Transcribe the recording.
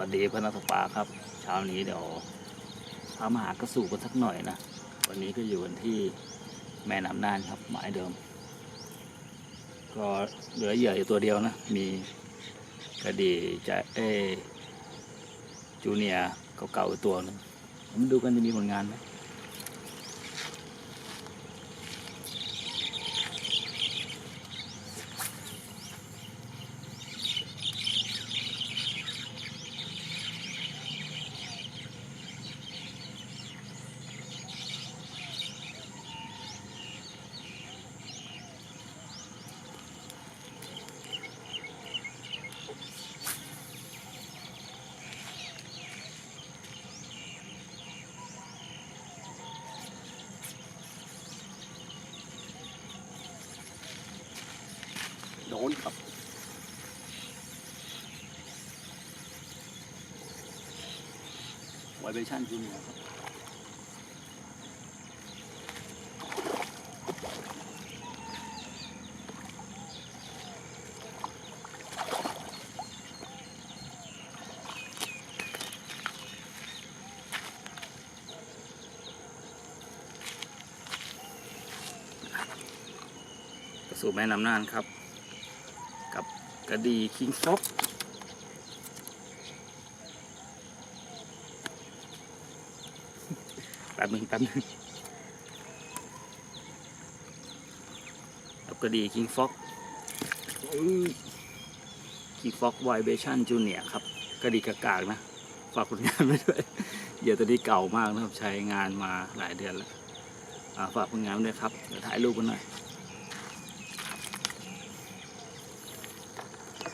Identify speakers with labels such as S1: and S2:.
S1: วัสดีพนักตกปลาครับ เช้านี้เดี๋ยวพามาหากระสูกันสักหน่อยนะ วันนี้ก็อยู่กันที่แม่น้ำน่านครับ หมายเดิม ก็เหลือเหยื่ออยู่ตัวเดียวนะ มีกระดีจะเอจูเนียเก่าๆตัวหนึงมาดูกันจะมีผลงานไหม ดนครับ ไวเบชั่นจูเนียร์ครับสู่แม่น้ำน่านครับ กระดีคิงฟ็อกแป๊บหนึงแป๊บนึงกับกระดีคิงฟ็อกคิงฟ็อกไวเบชั่นจูเนียครับ กระดีกากากนะ ฝากผลงานไว้ด้วยเหยื่อตัวนี้เก่ามากนะครับ ใช้งานมาหลายเดือนแล้วฝากผลงานด้วยครับเดี๋ยวถ่ายรูปกันหน่อย